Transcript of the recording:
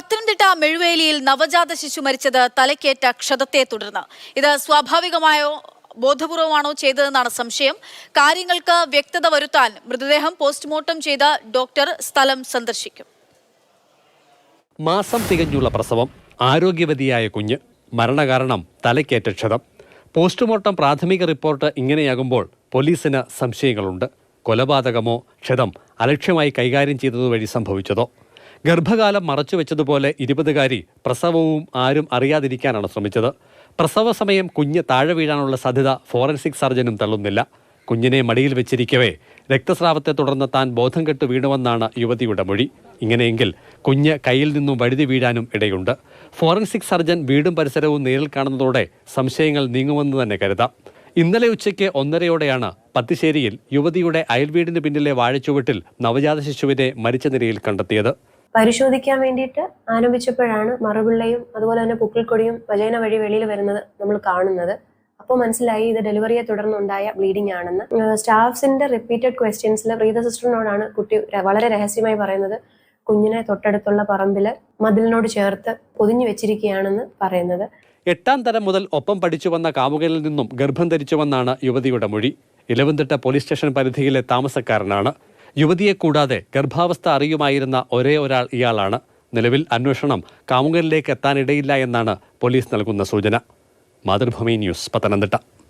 പത്തനംതിട്ട മെഴുവേലിയിൽ നവജാത ശിശു മരിച്ചത് തലക്കേറ്റ ക്ഷതത്തെ തുടർന്ന്. ഇത് സ്വാഭാവികമായോ ബോധപൂർവമാണോ ചെയ്തതെന്നാണ് സംശയം. കാര്യങ്ങൾക്ക് വ്യക്തത വരുത്താൻ മൃതദേഹം പോസ്റ്റ്മോർട്ടം ചെയ്ത ഡോക്ടർ സ്ഥലം സന്ദർശിക്കും. മാസം തികഞ്ഞുള്ള പ്രസവം ആരോഗ്യവതിയായ കുഞ്ഞ് മരണകാരണം തലക്കേറ്റ ക്ഷതം. പോസ്റ്റ്മോർട്ടം പ്രാഥമിക റിപ്പോർട്ട് ഇങ്ങനെയാകുമ്പോൾ പോലീസിന് സംശയങ്ങളുണ്ട്. കൊലപാതകമോ ക്ഷതം അലക്ഷ്യമായി കൈകാര്യം ചെയ്തതുവഴി സംഭവിച്ചതോ? ഗർഭകാലം മറച്ചു വെച്ചതുപോലെ ഇരുപതുകാരി പ്രസവവും ആരും അറിയാതിരിക്കാനാണ് ശ്രമിച്ചത്. പ്രസവ സമയം കുഞ്ഞ് താഴെ വീഴാനുള്ള സാധ്യത ഫോറൻസിക് സർജനും തള്ളുന്നില്ല. കുഞ്ഞിനെ മടിയിൽ വെച്ചിരിക്കവേ രക്തസ്രാവത്തെ തുടർന്ന് താൻ ബോധം കെട്ട് വീണുവെന്നാണ് യുവതിയുടെ മൊഴി. ഇങ്ങനെയെങ്കിൽ കുഞ്ഞ് കയ്യിൽ നിന്നും വഴുതി വീഴാനും ഇടയുണ്ട്. ഫോറൻസിക് സർജൻ വീടും പരിസരവും നേരിൽ കാണുന്നതോടെ സംശയങ്ങൾ നീങ്ങുമെന്ന് തന്നെ കരുതാം. ഇന്നലെ ഉച്ചയ്ക്ക് ഒന്നരയോടെയാണ് പത്തിശ്ശേരിയിൽ യുവതിയുടെ അയൽവീടിന് പിന്നിലെ വാഴച്ചുവട്ടിൽ നവജാത ശിശുവിനെ മരിച്ച നിലയിൽ കണ്ടെത്തിയത്. പരിശോധിക്കാൻ വേണ്ടിയിട്ട് ആരംഭിച്ചപ്പോഴാണ് മറുപിള്ളയും അതുപോലെ തന്നെ പുക്കിൾക്കൊടിയും വജൈന വഴി വെളിയിൽ വരുന്നത് നമ്മൾ കാണുന്നത്. അപ്പോൾ മനസ്സിലായി ഇത് ഡെലിവറിയെ തുടർന്നുണ്ടായ ബ്ലീഡിംഗ് ആണെന്ന്. സ്റ്റാഫ്സിന്റെ റിപ്പീറ്റഡ് ക്വസ്റ്റ്യൻസിൽ പ്രീത സിസ്റ്ററിനോടാണ് കുട്ടി വളരെ രഹസ്യമായി പറയുന്നത്. കുഞ്ഞിനെ തൊട്ടടുത്തുള്ള പറമ്പിൽ മതിലിനോട് ചേർത്ത് പൊതിഞ്ഞു വെച്ചിരിക്കുകയാണെന്ന് പറയുന്നത്. എട്ടാം തരം മുതൽ ഒപ്പം പഠിച്ചു വന്ന കാമുകനിൽ നിന്നും ഗർഭം ധരിച്ചുവെന്നാണ് യുവതിയുടെ മൊഴി. ഇലവന്തിട്ട പോലീസ് സ്റ്റേഷൻ പരിധിയിലെ താമസക്കാരനാണ്. യുവതിയെ കൂടാതെ ഗർഭാവസ്ഥ അറിയുമായിരുന്ന ഒരേ ഒരാൾ ഇയാളാണ്. നിലവിൽ അന്വേഷണം കാമുകനിലേക്ക് എത്താനിടയില്ല എന്നാണ് പോലീസ് നൽകുന്ന സൂചന. മാതൃഭൂമി ന്യൂസ് പത്തനംതിട്ട.